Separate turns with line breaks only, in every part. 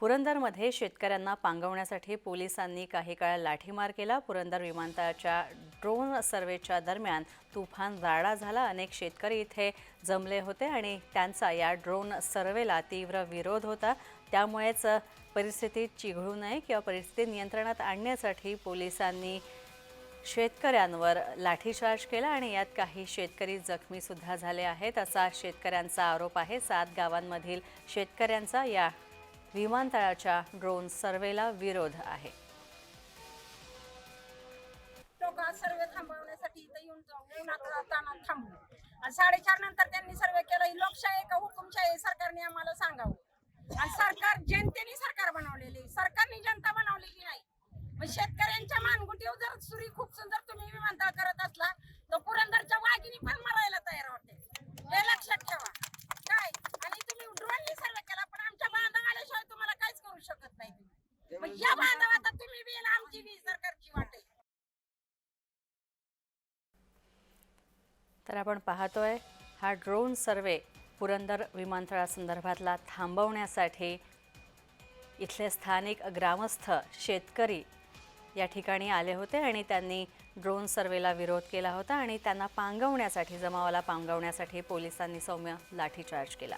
पुरंदरमध्ये शेतकऱ्यांना पांगवण्यासाठी पोलिसांनी काही काळ लाठीमार केला. पुरंदर विमानतळाच्या ड्रोन सर्वेच्या दरम्यान तुफान राडा झाला. अनेक शेतकरी इथे जमले होते आणि त्यांचा या ड्रोन सर्वेला तीव्र विरोध होता. त्यामुळेच परिस्थिती चिघळू नये किंवा परिस्थिती नियंत्रणात आणण्यासाठी पोलिसांनी शेतकऱ्यांवर लाठीचार्ज केला आणि यात काही शेतकरी जखमीसुद्धा झाले आहेत असा शेतकऱ्यांचा आरोप आहे. सात गावांमधील शेतकऱ्यांचा या विमानतळाच्या ड्रोन सर्वेला विरोध आहे.
सर्वे थांबवण्यासाठी इथं येऊन उन्हात थांबलो आणि साडेचार नंतर त्यांनी सर्वे केला ही लोकशाही का हुकुमशाही सरकारने आम्हाला सांगावं. आणि सरकार जनतेने सरकार बनवलेले सरकारने जनता बनवलेली नाही. मग शेतकऱ्यांच्या मानगुटीवर जर सुरी खूप सुंदर तुम्ही विमानतळ या बांधव आता तुम्ही बी आणि आमची बी सरकारची
तर आपण पाहतोय हा ड्रोन सर्वे पुरंदर विमानतळासंदर्भातला थांबवण्यासाठी इथले स्थानिक ग्रामस्थ शेतकरी या ठिकाणी आले होते आणि त्यांनी ड्रोन सर्वेला विरोध केला होता आणि त्यांना पांगवण्यासाठी जमावाला पांगवण्यासाठी पोलिसांनी सौम्य लाठीचार्ज केला.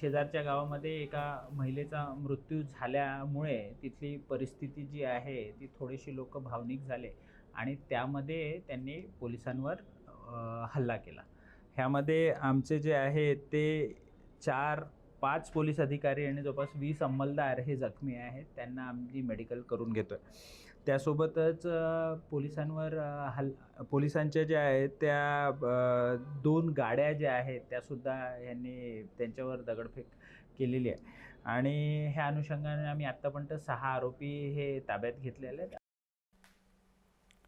शेजारच्या गावामध्ये एका महिलेचा मृत्यू झाल्यामुळे तिथली परिस्थिती जी आहे ती थोडीशी लोक भावनिक झाले आणि त्यामध्ये त्यांनी पोलिसांवर हल्ला केला. ह्यामध्ये आमचे जे आहे ते चार पाच पोलीस अधिकारी आणि जवळपास वीस अंमलदार हे जखमी आहेत त्यांना आम्ही मेडिकल करून घेतो आहे त्यासोबतच पोलिसांवर हल पोलिसांच्या ज्या आहेत त्या दोन गाड्या ज्या आहेत त्यासुद्धा यांनी त्यांच्यावर दगडफेक केलेली आहे. आणि ह्या अनुषंगाने आम्ही आत्तापर्यंत सहा आरोपी हे ताब्यात घेतलेले आहेत.